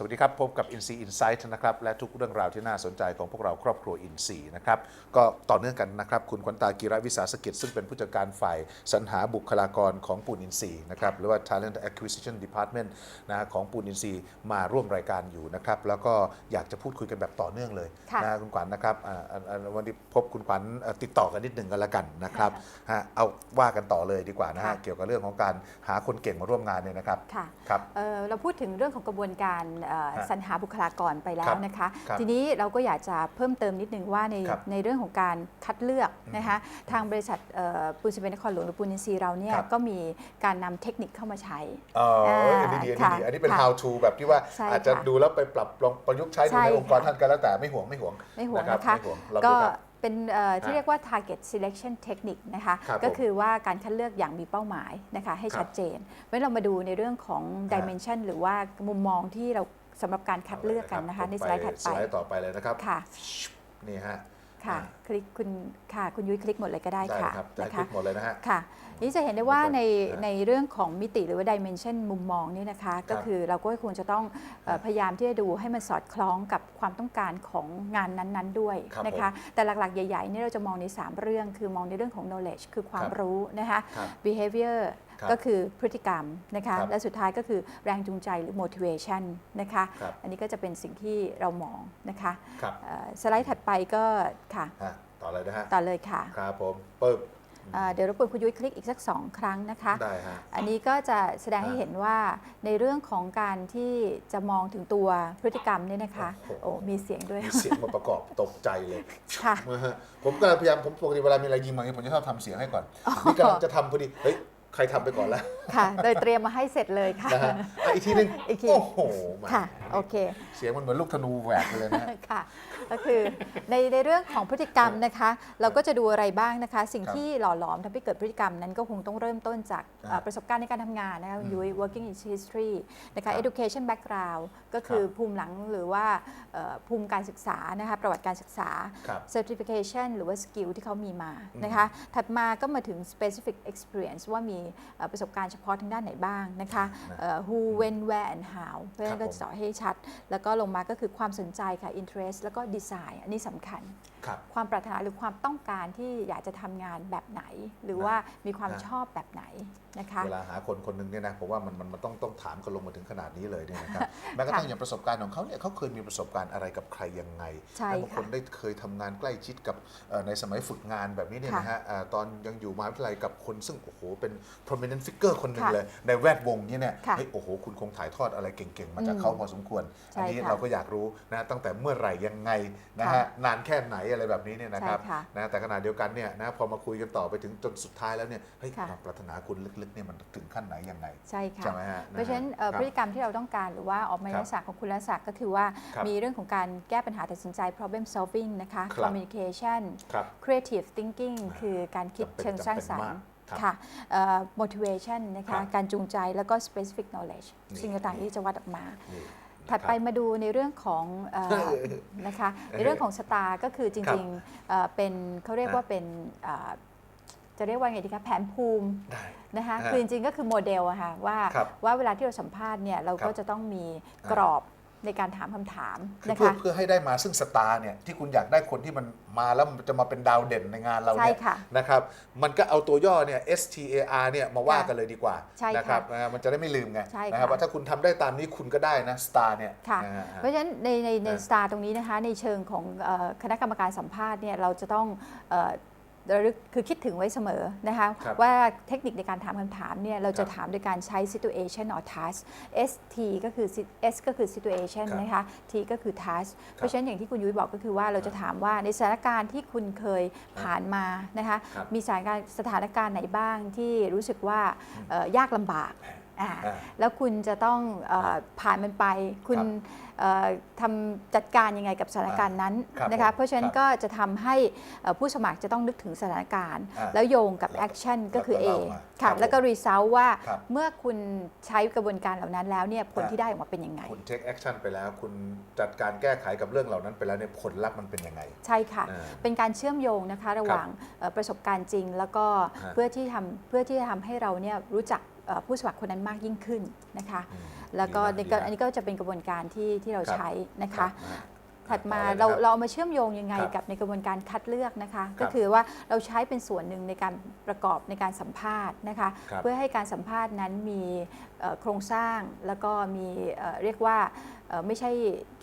สวัสดีครับ พบกับ i n s e e Insight นะครับ และทุกเรื่องราวที่น่าสนใจของพวกเราครอบครัว i n s e e นะครับ ก็ต่อเนื่องกันนะครับ คุณขวัญตากีรวิสาสกิจ ซึ่งเป็นผู้จัดการฝ่ายสรรหาบุคลากรของปูนอินซีนะครับ หรือว่า Talent Acquisition Department นะของปูนอินซีมาร่วมรายการอยู่นะครับ แล้วก็อยากจะพูดคุยกันแบบต่อเนื่องเลยค่ะนะคุณขวัญนะครับอ่าอ่าอ่าวันนี้พบคุณขวัญเอ่อติดต่อกันนิดหนึ่งกันละกันนะครับฮะเอาว่ากันต่อเลยดีกว่านะฮะค่ะเกี่ยวกับเรื่องของการหาคนเก่งมาร่วมงานเนี่ยนะครับค่ะครับเอ่อเราพูดถึงเรื่องของกระบวนการเอ่อฮะสรรหาบุคลากรไปแล้ครัวบนะคะ ครับทีนี้เราก็อยากจะเพิ่มเติมนิดนึงว่าในครับในเรื่องของการคัดเลือกอืมนะคะทางบริษัทเอ่อปูนซีเมนต์นครหลวงหรือปูนอินซีย์เราเนี่ยครับ ก็มีการนำเทคนิคเข้ามาใช้อ๋อเอออันนี้ดีอันนี้ค่ะดีอันนี้เป็น ค่ะ how to แบบที่ว่าใช่อาจจะค่ะดูแล้วไปปรับลองประยุกต์ใช้ดูใช่ในองค์กรค่ะ ท่านก็แล้วแต่ไม่ห่วงไม่ห่วงไม่ห่วงรับนะคะ ไม่ห่วงลองก็ดูครับ เป็นเอ่อที่ฮะเรียกว่า target selection technique นะคะ ครับก็ผมคือว่าการคัดเลือกอย่างมีเป้าหมายนะคะให้ครับชัดเจนเมื่อเรามาดูในเรื่องของ dimension หรือว่ามุมมองที่เรา สำหรับการคัดเลือกกันนะคะ ในสไลด์ถัดสไปไลด์ต่อไปเลยนะครับค่ะนี่ฮะค่ะอ่าคลิกคุณค่ะคุณยุ้ยคลิกหมดเลยก็ได้ได้ค่ะครับได้นะคลิคะกหมดเลยนะฮะค่ะนี่จะเห็นได้ว่าแล้วก็ในอ่าในเรื่องของมิติหรือว่า dimension มุมมองนี่นะคะ ก็คือเราก็ควรจะต้องเอ่อครับพยายามที่จะดูให้มันสอดคล้องกับความต้องการของงานนั้นๆด้วยครับนะคะ แต่หลักๆ ใหญ่ๆนี่เราจะมองใน 3 เรื่อง คือมองในเรื่องของ knowledge คือความครับรู้นะคะครับ behavior ครับ ก็คือพฤติกรรมนะคะครับและสุดท้ายก็คือแรงจูงใจหรือ motivation นะคะครับอันนี้ก็จะเป็นสิ่งที่เรามองนะคะครับเอ่อสไลด์ถัดไปก็ค่ะฮะต่อเลยนะฮะต่อเลยค่ะครับผมปึ๊บเอ่อเดี๋ยวรบกวนคุณยุ้ยคลิกอีกสัก 2 ครั้งนะคะได้ฮะอันนี้ก็จะแสดงให้อ่าเห็นว่าในเรื่องของการที่จะมองถึงตัวพฤติกรรมเนี่ยนะคะโอ้โหโอ้มีเสียงด้วยมีเสียงมาประกอบตกใจเลยค่ะนะฮะผมก็พยายามผมปกติเวลามีอะไรยิงมาอย่างนี้ผมจะชอบทำเสียงให้ก่อนนี่กำลังจะทำพอดีเฮ้ย ใครทำไปก่อนแล้วค่ะ โดยเตรียมมาให้เสร็จเลยค่ะ นะฮะอะอีกทีหนึงอีกที โอ้โหมาค่ะ โอเค เสียงมันเหมือนลูกธนูแหวกไปเลยนะฮะ ค่ะก็คือในในเรื่องของพฤติกรรมนะคะ เราก็จะดูอะไรบ้างนะคะ สิ่งครับที่หล่อหลอมทำให้เกิดพฤติกรรมนั้นก็คงต้องเริ่มต้นจากอ่าเอ่อประสบการณ์ในการทำงานนะคะอืมยุ้ย working history นะครัคะ บ education background ก็คือภูมิหลังหรือว่าเอ่อภูมิการศึกษานะคะประวัติการศึกษา ครับ certification หรือว่าสกิลที่เขามีมาอืมนะคะ ถัดมาก็มาถึง specific experience ว่ามีเอ่อประสบการณ์เฉพาะทางด้านไหนบ้างนะคะนะเอ่อ who when where and how เพราะฉะนั้นครัก็บผมจะเจาะให้ชัด แล้วก็ลงมาก็คือความสนใจค่ะ interest แล้วก็ design อันนี้สำคัญครับความปรารถนาหรือความต้องการที่อยากจะทำงานแบบไหน หรือว่ามีความนะชอบแบบไหน นะคะเวลาหาคนคนหนึ่งเนี่ยนะผมว่ามันมันมันต้องต้องถามกันลงมาถึงขนาดนี้เลยเนี่ยนะครับแม้กระทั่งอย่างประสบการณ์ของเขาเนี่ยเขาเคยมีประสบการณ์อะไรกับใครยังไงใช่และบางค่ะคนได้เคยทำงานใกล้ชิดกับเอ่อในสมัยฝึกงานแบบนี้เนี่ยค่ะนะฮะเอ่อตอนยังอยู่มหาวิทยาลัยกับคนซึ่งโอ้โหเป็น prominent figure คนหนึ่งค่ะเลย ในแวดวงเนี้เนี่ยค่ะเฮ้ยโอ้โห คุณคงถ่ายทอดอะไรเก่งๆ มาจากอืมเขาพอสมควรใช่อันนี้ค่ะเราก็อยากรู้นะตั้งแต่เมื่อไหร่ยังไงนะฮะค่ะนานแค่ไหนอะไรแบบนี้เนี่ยนะครับใช่ค่ะนะแต่ขณะเดียวกันเนี่ยนะพอมาคุยกันต่อไปถึงจนสุดท้ายแล้วเนี่ยเฮ้ยค่ะความปรารถนาคุณลึกๆเนี่ยมันถึงขั้นไหนยังไง ใช่ค่ะ ใช่ไหมฮะเพราะฉะนั้นเอ่อคพบฤติกรรมที่เราต้องการหรือว่าออกมาครัลับกษณะของคุณลักษณะก็คือว่าครับมีเรื่องของการแก้ปัญหาตัดสินใจ problem solving นะคะ ครับ communication ครับ creative thinking อ่าคือการคิดจำเป็นเชิงสร้างสรรจำเป็นค์มากครับค่ะเอ่อ motivation นะครัคะ บการจูงใจแล้วก็ specific knowledge นี่ สิ่งต่างๆที่จะวัดออกมา นี่ถัดไปนะครับมาดูในเรื่องของเอ่อเออนะคะในเรื่องของสตาร์ก็คือจครับริงๆเอ่อเป็นเขาเรียกอะว่าเป็นเอ่อ จะเรียกว่าไงดีคะแผนภูมิได้ นะคะฮะคือจริงๆก็คือโมเดลอะค่ะว่าครับว่าเวลาที่เราสัมภาษณ์เนี่ยเราครับก็จะต้องมีอ่ากรอบในการถามคำถามคือนะเพื่อคะ เพื่อให้ได้มาซึ่งสตาร์เนี่ยที่คุณอยากได้คนที่มันมาแล้วมันจะมาเป็นดาวเด่นในงานเราใช่เนี่ยค่ะนะครับมันก็เอาตัวย่อเนี่ย S T A R เนี่ยมาว่าค่ะกันเลยดีกว่าใช่ค่ะนะครับนะมันจะได้ไม่ลืมไงใช่นะครับค่ะว่าถ้าคุณทำได้ตามนี้คุณก็ได้นะสตาร์เนี่ยค่ะนะฮะเพราะฉะนั้นในในในอ่าสตาร์ตรงนี้นะคะในเชิงของเอ่อคณะกรรมการสัมภาษณ์เนี่ยเราจะต้องเอ่อ ระลึกคือคิดถึงไว้เสมอนะคะครับว่าเทคนิคในการถามคำถามเนี่ยเราจะครับถามโดยการใช้ situation or task S T ก็คือ S ก็คือ situation ครับนะคะ T ก็คือ task เพราะฉะนั้นอย่างที่คุณยุ้ยบอกก็คือว่าเราจะถามว่าในสถานการณ์ที่คุณเคยผ่านมานะคะครับมีสถานการณ์สถานการณ์ไหนบ้างที่รู้สึกว่าเอ่อยากลำบาก อ่าอ่า แล้วคุณจะต้องเออผ่านมันไป คุณครับเอ่อทำจัดการยังไงกับสถานการณ์นั้นครับนะคะ ผมเพราะฉะนั้คนรับก็จะทำให้เอ่อผู้สมัครจะต้องนึกถึงสถานการณ์ อ่าแล้วโยงกับแล้วแอคชั่นก็คือ A แล้วก็เล่ามาครัค่ะบผมแล้วก็รีเซลว่าครับเมื่อคุณใช้กระบวนการเหล่านั้นแล้วเนี่ยผลอ่า ที่ได้ออกมาเป็นยังไง คุณเทคแอคชั่นไปแล้ว คุณจัดการแก้ไขกับเรื่องเหล่านั้นไปแล้วเนี่ยผลลัพธ์มันเป็นยังไงใช่ค่ะ อ่า เป็นการเชื่อมโยงนะคะระหว่างเอ่อประสบการณ์จริง แล้วก็ฮะเพื่อที่ทำเพื่อที่จะทำให้เราเนี่ยรู้จักเอ่อ ผู้สมัครคนนั้นมากยิ่งขึ้นนะคะอืมแล้วก็ดีในนะก็ดีนะอันนี้ก็จะเป็นกระบวนการที่ที่เราครับใช้นะครัคะบอ่ถัดมาต่อลยนะเราคบเราเอามาเชื่อมโยงยังไงครับกับในกระบวนการคัดเลือกนะคะครับก็คือว่าเราใช้เป็นส่วนหนึ่งในการประกอบในการสัมภาษณ์นะคะครับเพื่อให้การสัมภาษณ์นั้นมีเอ่อโครงสร้างแล้วก็มีเอ่อเรียกว่าเอ่อ ไม่ใช่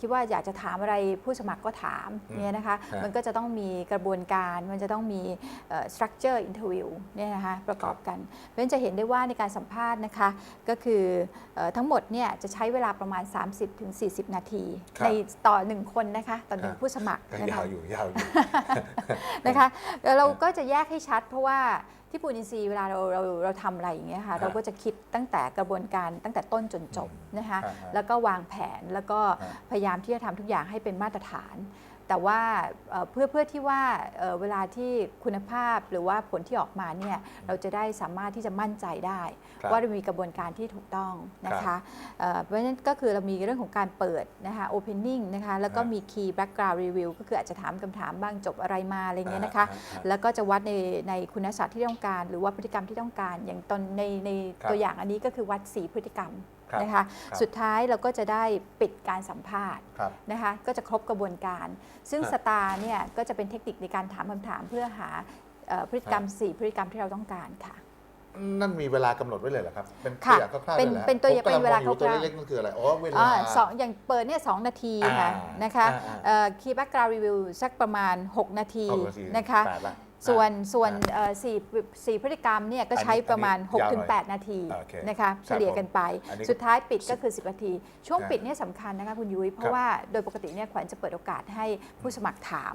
คิดว่าอยากจะถามอะไรผู้สมัครก็ถามอืมเนี่ยนะคะฮะมันก็จะต้องมีกระบวนการมันจะต้องมีเอ่อ structure interview เนี่ยนะคะประกอบกัน เพราะฉะนั้นจะเห็นได้ว่าในการสัมภาษณ์นะคะก็คือเอ่อทั้งหมดเนี่ยจะใช้เวลาประมาณ 30-40 นาทีครับในต่อหนึ่งคนนะคะต่อหนึ่งฮะผู้สมัครก็นะยาคะวอยู่ยาวอยู่นะคะแล้วเราก็จะแยกให้ชัดเพราะว่า ที่ปูนอินทรีย์เวลาเราเราเราทำอะไรอย่างเงี้ยค่ะฮะเราก็จะคิดตั้งแต่กระบวนการตั้งแต่ต้นจนจบอืมนะคะฮะฮะแล้วก็วางแผนแล้วก็ฮะพยายามที่จะทำทุกอย่างให้เป็นมาตรฐาน แต่ว่าเอ่อเพื่อเพื่อที่ว่าเอ่อเวลาที่คุณภาพหรือว่าผลที่ออกมาเนี่ยเราจะได้สามารถที่จะมั่นใจได้ครับว่าเรามีกระบวนการที่ถูกต้องนะคะเอ่อเพราะฉะนั้นก็คือเรามีเรื่องของการเปิดนะคะ opening นะคะแล้วก็ฮะมี key background review ก็คืออาจจะถามคำถามบ้างจบอะไรมาอะไรเงี้ยนะคะอ่าฮะแล้วก็จะวัดในในคุณศัพท์ที่ต้องการ หรือว่าพฤติกรรมที่ต้องการ อย่างตอนในในครับตัวอย่างอันนี้ก็คือวัดสีพฤติกรรม ครับนะคะ ครับสุดท้ายเราก็จะได้ปิดการสัมภาษณ์ครับ นะคะ ก็จะครบกระบวนการ ซึ่งฮะสตาร์เนี่ยก็จะเป็นเทคนิคในการถามคำถามเพื่อหาเอ่อพฤติกรรมฮะสี่พฤติกรรมที่เราต้องการค่ะ นั่นมีเวลากำหนดไว้เลยเหรอครับ เป็นค่ะตัวอย่างคร่าวๆเป็นลยหรอเป็นตัวอย่างผมกำเป็นเวลาองอยู่ตัวคร่าวๆเล็กๆนั่นคืออะไร อ๋อ เวลา อ่าสองอย่างเปิดเนี่ยสองนาทีค่ะอ่านนะคะอ่าคีย์แบ็กกราวด์รีวิวสักประมาณ 6 นาทีหกนาทีนะคะ แปดละ ส่วนอ่าส่วนอ่าเอ่อสี่สี่พฤติกรรมเนี่ยก็ใช้อันนี้ประมาณ อันนี้ยาวหน่อย6-8 นาทีโอเคนะคะเฉลี่ยกันไปอันนี้สุดท้ายปิดก็คือ 10 นาที ช่วงครับปิดเนี่ยสำคัญนะคะคุณยุ้ยเพครัราะบ ว่าโดยปกติเนี่ยขวัญจะเปิดโอกาสให้ผู้สมัครถาม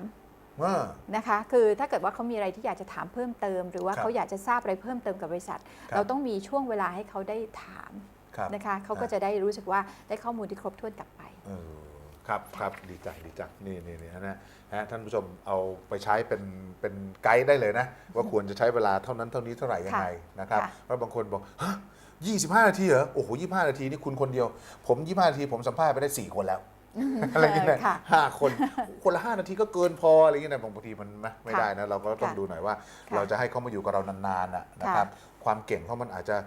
ว่า นะคะคือถ้าเกิดว่าเขามีอะไรที่อยากจะถามเพิ่มเติม หรือว่าครับเขาอยากจะทราบอะไรเพิ่มเติมกับบริษัท ครับ เราต้องมีช่วงเวลาให้เขาได้ถามครับ นะคะเขาก็จะได้รู้สึกว่าได้ข้อมูลที่ครบถ้วนกลับไป เออ ครับครับดีจังดีจังนี่นี่นี่นะฮะท่านผู้ชมเอาไปใช้เป็นเป็นไกด์ได้เลยนะ ว่าควรจะใช้เวลาเท่านั้นเท่านี้เท่าไหร่ยังไงนะครับค่ะเพราะบางคนบอกฮะ25นาทีเหรอโอ้โห25นาทีนี่คุณคนเดียว ผม25นาที ผมสัมภาษณ์ไปได้4คนแล้วอะไรอย่างเงี้ยนะค่ะห้าคน คนละ5นาทีก็เกินพออะไรอย่างเงี้ยนะบางทีมันไม่ไม่ค่ะได้นะ เราก็ต้องค่ะดูหน่อยว่าค่ะเราจะให้เขามาอยู่กับเรานานๆนะนะครับ ความเก่งเขามันอาจจะ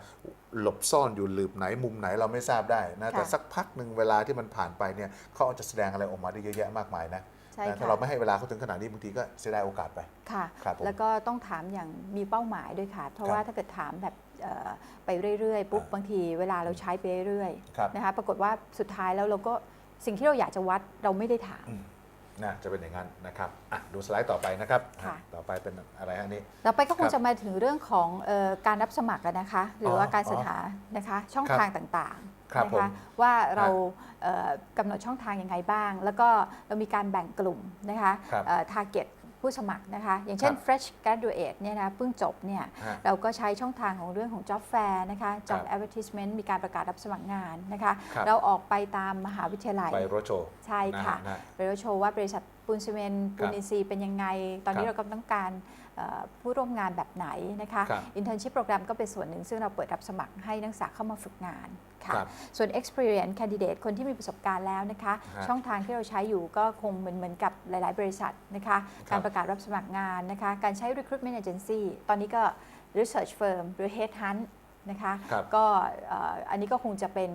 หลบซ่อนอยู่หลืบไหนมุมไหนเราไม่ทราบได้นะแต่ค่ะสักพักหนึ่งเวลาที่มันผ่านไปเนี่ยเขาอาจจะแสดงอะไรออกมาได้เยอะแยะมากมายนะใช่นะถ้าค่ะเราไม่ให้เวลาเขาถึงขนาดนี้บางทีก็เสียดายโอกาสไป ค่ะครับผมแล้วก็ต้องถามอย่างมีเป้าหมายด้วยค่ะ เพราะครับว่าถ้าเกิดถามแบบเอ่อไปเรื่อยๆ ปุ๊บอ่าบางทีเวลาเราใช้ไปเรื่อยครับๆนะคะ ปรากฏว่าสุดท้ายแล้วเราก็สิ่งที่เราอยากจะวัดเราไม่ได้ถาม นะจะเป็นอย่างนั้นนะครับอะดูสไลด์ต่อไปนะครับ ค่ะอะต่อไปเป็นอะไรฮะนี่ ต่อไปก็คครังบจะมาถึงเรื่องของเออการรับสมัครอะนะคะ หรือว่าอ๋อการสรรหานะคะช่องครับทางต่างครับๆนะผมคะว่าเราเอ่อกำหนดช่องทางยังไงบ้าง แล้วก็เรามีการแบ่งกลุ่มนะคะครับ ทาร์เก็ต ผู้สมัครนะคะ อย่างเช่นครับ fresh graduate เนี่ยนะเพิ่งจบเนี่ยฮะเราก็ใช้ช่องทางของเรื่องของ job fair นะคะ job ครับ advertisement มีการประกาศรับสมัครงานนะคะครับเราออกไปตามมหาวิทยาลัยไปโรดโชว์ใช่ค่ะนฮนะเราโชว์ว่าบริษัทปูนซีเมนต์ปูนอินทรีย์เป็นยังไง ตอนนี้ครัเราบกำลังต้องการเอ่อ ผู้ร่วมงานแบบไหนนะคะครับ internship โปรแกรมก็เป็นส่วนหนึ่ง ซึ่งเราเปิดรับสมัครให้นักศึกษาเข้ามาฝึกงานค่ะครับส่วน experience candidate คนที่มีประสบการณ์แล้วนะคะฮะช่องทางที่เราใช้อยู่ก็คงเหมือนเหมือนกับหลาย ๆ บริษัทนะคะครับการประกาศรับสมัครงานนะคะการใช้ recruitment agency ตอนนี้ก็ research firm หรือ headhunt นะคะครับก็เอ่ออันนี้ก็คงจะเป็น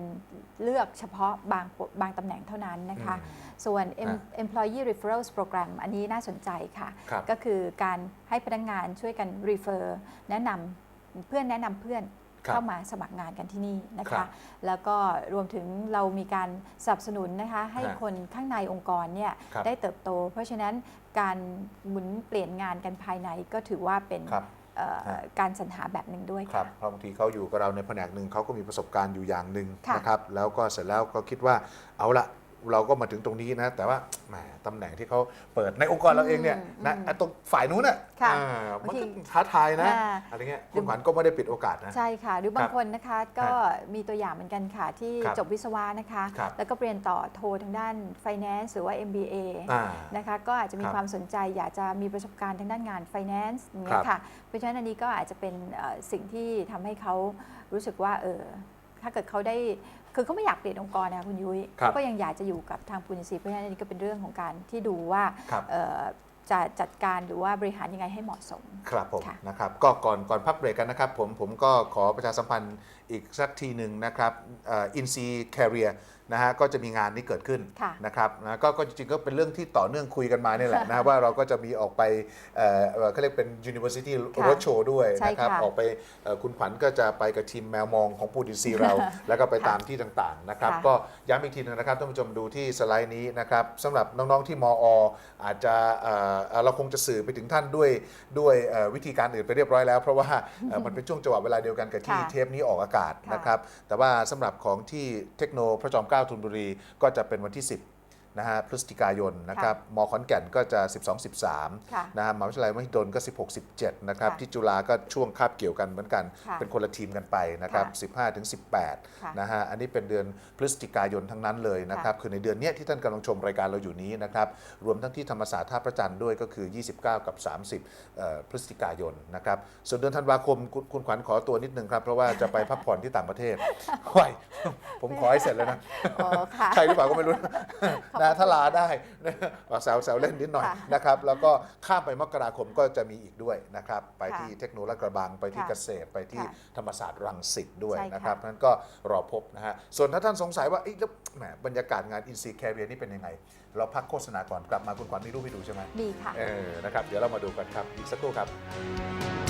เลือกเฉพาะบางบางตำแหน่งเท่านั้นนะคะอืมส่วน em- ฮะ employee referrals program อันนี้น่าสนใจค่ะ ครับก็คือการให้พนักงานช่วยกัน refer แนะนำเพื่อนแนะนำเพื่อนครับเข้ามาสมัครงานกันที่นี่นะครัคะ บแล้วก็รวมถึงเรามีการสนับสนุนนะคะให้ฮะคนข้างในองค์กรเนี่ยครับได้เติบโต เพราะฉะนั้นการหมุนเปลี่ยนงานกันภายในก็ถือว่าเป็นครับเอ่อฮะ การสรรหาแบบหนึ่งด้วยครัค่ะบเพราะบางทีเขาอยู่กับเราในแผนกหนึ่งเขาก็มีประสบการณ์อยู่อย่างหนึ่งค่ะนะครับแล้วก็เสร็จแล้วก็คิดว่าเอาละ เราก็มาถึงตรงนี้นะ แต่ว่าแหมตำแหน่งที่เขาเปิดในองค์กรเราเองเนี่ยอืมนะอืมไอ้ตรงฝ่ายนู้นน่ะค่ะอ่ามันบางทีก็ท้าทายนะอ่าอะไรเงี้ยคุณขวัญก็ไม่ได้ปิดโอกาสนะ ใช่ค่ะ หรือบางคนนะคะก็มีตัวอย่างเหมือนกันค่ะ ที่ครับจบวิศวะนะคะ ครับ แล้วก็เรียนต่อโททางด้าน finance หรือว่า MBA อ่า นะคะก็อาจจะมีครับความสนใจอยากจะมีประสบการณ์ทางด้านงาน finance อย่างเงี้ครัยบค่ะ เพราะฉะนั้นอันนี้ก็อาจจะเป็นเอ่อสิ่งที่ทำให้เขารู้สึกว่าเออถ้าเกิดเขาได้ คือเขาไม่อยากเปลี่ยนองค์กรนะคะคุณยุ้ยครับเขาก็ยังอยากจะอยู่กับทางปูนิซีเพราะฉะนั้นอันนี้ก็เป็นเรื่องของการที่ดูว่าครับเอ่อจะจัดการหรือว่าบริหารยังไงให้เหมาะสม ครับผมค่ะนะครับก็ก่อนก่อนพักเบรกกันนะครับ ผมผมก็ขอประชาสัมพันธ์อีกสักทีหนึ่งนะครับอินซีแคเรีย นะฮะก็จะมีงานนี้เกิดขึ้นค่ะนะครับนะก็ก็จริงๆก็เป็นเรื่องที่ต่อเนื่องคุยกันมาเนี่ยแหละนะว่าเราก็จะมีออกไปเอ่อเอ่อเขาเรียกเป็น University ค่ะ Roadshow ด้วยใช่นะครับค่ะออกไปเอ่อคุณขวัญก็จะไปกับทีมแมวมองของปูดินซีเรา แล้วก็ไปค่ะตามที่ต่างๆนะครับค่ะก็ย้ำอีกทีหนึงนะครับท่านผู้ชมดูที่สไลด์นี้นะครับสำหรับน้องๆที่มอ อาจจะเอ่อเอ่อเราคงจะสื่อไปถึงท่านด้วยด้วยเอ่อวิธีการอื่นไปเรียบร้อยแล้ว เพราะว่าเอ่อมันเป็นช่วงจังหวะเวลาเดียวกันกับที่ค่ะเทปนี้ออกอากาศค่ะนะครับแต่ว่าสำหรับของที่เทคโนพระจอมเกล้าธนบุรีก็จะเป็นวันที่ 10 นะฮะพฤศจิกายนนะครับมขอนแก่นก็จะ 12 13ค่ะนะฮะมหาวิทยาลัยมหิดลก็ 16 17นะครับค่ะที่จุฬาก็ช่วงคาบเกี่ยวกันเหมือนกันค่ะเป็นคนละทีมกันไปนะครับ15ถึงค่ะ18นะฮะอันนี้เป็นเดือนพฤศจิกายนทั้งนั้นเลยนะครับคือในเดือนเนี้ยที่ท่านกำลังชมรายการเราอยู่นี้นะครับรวมทั้งที่ธรรมศาสตร์ท่าพระจันทร์ด้วยก็คือ 29 กับ 30เอ่อพฤศจิกายนนะครับส่วนเดือนธันวาคมคุณคุณขวัญขอตัวนิดนึงครับเพราะว่าจะไปพักผ่อนที่ต่างประเทศไหวผมขอให้เสร็จแล้วนะอ๋อค่ะใช่หรือเปล่าก็ไม่รู้นะถ้าลาได้นะแซวแซวเล่นนิดหน่อยค่ะนะครับ แล้วก็ข้ามไปมกราคมก็จะมีอีกด้วยนะครับ ไปค่ะที่เทคโนโลยีกระบัง ไปที่ค่ะเกษตร ไปที่ค่ะธรรมศาสตร์รังสิตด้วยใช่ค่ะ นะครับนั้นก็รอพบนะฮะ ส่วนถ้าท่านสงสัยว่าเอ๊ะแล้วแหมบรรยากาศงานอินซีแคเรียนี่เป็นยังไง เราพักโฆษณาก่อนกลับมาคุณขวัญมีรูปให้ดูใช่ไหมดีค่ะ เออนะครับ เดี๋ยวเรามาดูกันครับ อีกสักครู่ครับ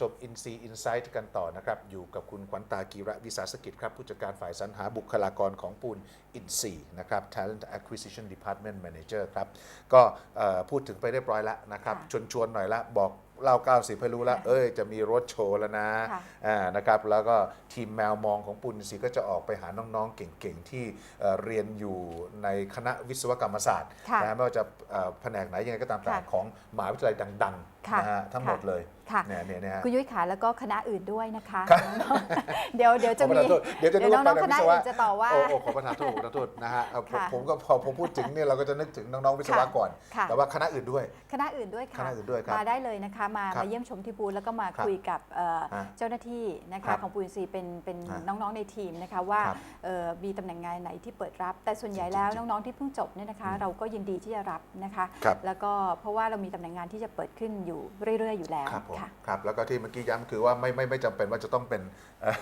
กลับมาชม i n s e Insight กันต่อนะครับ อยู่กับคุณขวัญตากีระวิสาสกิจครับ ผู้จัดการฝ่ายสรรหาบุคลากรของปูน i n s e นะครับ Talent Acquisition Department Manager ครับ ก็เอ่อพูดถึงไปเรียบร้อยแล้วนะครับค่ะชวนชวนๆหน่อยละบอกเล่า90ให้รู้แล้วเอ้ย จะมีรถโชว์แล้วนะค่ะอ่านะครับ แล้วก็ทีมแมวมองของปูน i n s e ก็จะออกไปหาน้องๆ เก่งๆ ที่เอ่อเรียนอยู่ในคณะวิศวกรรมศาสตร์ค่ะนะไม่ว่าจะเอ่อแผนกไหนยังไงก็ตามแต่ค่ะของมหาวิทยาลัยดังค่ะๆนะฮะทั้งหมดค่ะเลย ค่ะเนี่ยเนี่ยเนี่ยฮะ คุณยุ้ยขาแล้วก็คณะอื่นด้วยนะคะ ครับ เดี๋ยวเดี๋ยวจะขอปมี ระทานโทษเดี๋ยวจะนึกว่าน้องๆไปคณะวิศวะอื่นจะต่อว่าโอ้โอ้ขอประทานโทษขอประทานโทษนะฮะเอาผมค่ะผมก็พอผมพูดถึงเนี่ยเราก็จะนึกถึงน้องๆวิศวะค่ะก่อน ค่ะ แต่ว่าคณะอื่นด้วย คณะอื่นด้วยค่ะ คณะอื่นด้วยครับมาได้เลยนะคะ มาครับมาเยี่ยมชมที่บูธแล้วก็มาครับคุยกับเอ่อฮะเจ้าหน้าที่นะครัคะบของปูนซีเป็นเป็นฮะน้องๆในทีมนะคะว่าครับเอ่อมีตำแหน่งงานไหนที่เปิดรับ แต่ส่วนใหญ่จริงๆแล้วจริงน้องๆที่เพิ่งจบเนี่ยนะคะ เราก็ยินดีที่จะรับนะคะ ครับแล้วก็เพราะว่าเรามีตำแหน่งงานที่จะเปิดขึ้นอยู่เรื่อย ๆ อยู่แล้วครับผมค่ะครับแล้วก็ที่เมื่อกี้ย้ำคือว่าไม่ไม่ไม่จำเป็นว่าจะต้องเป็นเอ่อ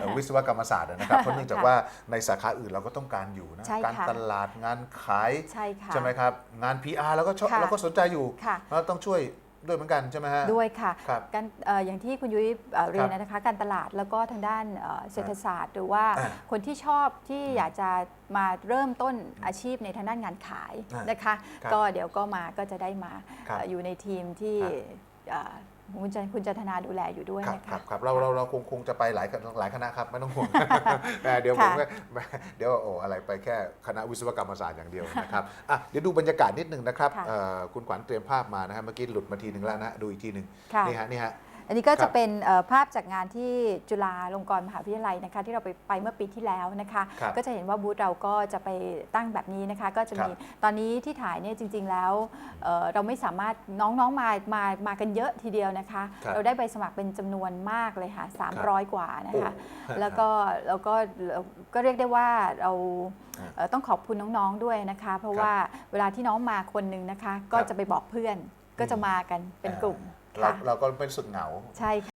เอ่อวิศวกรรมศาสตร์นะครับเพราะเนื่องจากค่ะว่าในสาขาอื่นเราก็ต้องการอยู่นะใช่การค่ะตลาดงานขายใช่ค่ะ ใช่ไหมครับงาน PR เราก็ชอบค่ะ เราก็สนใจอยู่ค่ะเราต้องช่วยด้วยเหมือนกันใช่ไหมฮะด้วยค่ะ ครับ การเอ่ออย่างที่คุณยุ้ยเอ่อเรียนครับนะคะ การตลาดแล้วก็ทางด้านเอ่อเศรษฐศาสตร์ หรือว่าอ่าคนที่ชอบที่อยากจะมาเริ่มต้นอาชีพในทางด้านงานขายอ่านนะคะ ครับก็เดี๋ยวก็มาก็จะได้มาครับเอ่ออยู่ในทีมที่ครับ เอ่อ คุณจันคุณจันทนาดูแลอยู่ด้วยครับนะครัคะบครับเราเราเราคงคงจะไปหลายหลายคณะครับไม่ต้องห่วงแหมเดี๋ยวผมค่ะก็เดี๋ยวโอ้อะไรไปแค่คณะวิศวกรรมศาสตร์อย่างเดียวนะครับอะเดี๋ยวดูบรรยากาศนิดหนึ่งนะครับค่ะเอ่อคุณขวัญเตรียมภาพมานะฮะเมื่อกี้หลุดมาทีหนึ่งแล้วนะดูอีกทีหนึ่งค่ะนี่ฮะนี่ฮะ อันนี้ก็ครัจะบเป็นเอ่อภาพจากงานที่จุฬาลงกรณ์มหาวิทยาลัยนะคะที่เราไปไปเมื่อปีที่แล้วนะคะครับก็จะเห็นว่าบูธเราก็จะไปตั้งแบบนี้นะคะ ก็จะมีครับตอนนี้ที่ถ่ายเนี่ยจริง ๆ แล้วเอ่อเราไม่สามารถน้องๆมามามากันเยอะทีเดียวนะคะครับเราได้ใบสมัครเป็นจำนวนมากเลยค่ะ300 กว่านะคะโอ้แล้วก็แล้วก็ก็เรียกได้ว่าเราอ่าเอ่อต้องขอบคุณน้องๆด้วยนะคะ เพราะครับว่าเวลาที่น้องมาคนหนึ่งนะคะ ก็ครับจะไปบอกเพื่อนก็จะมากันเป็นกลุ่ม เราค่ะเราก็ไม่รู้สึกเหงา ใช่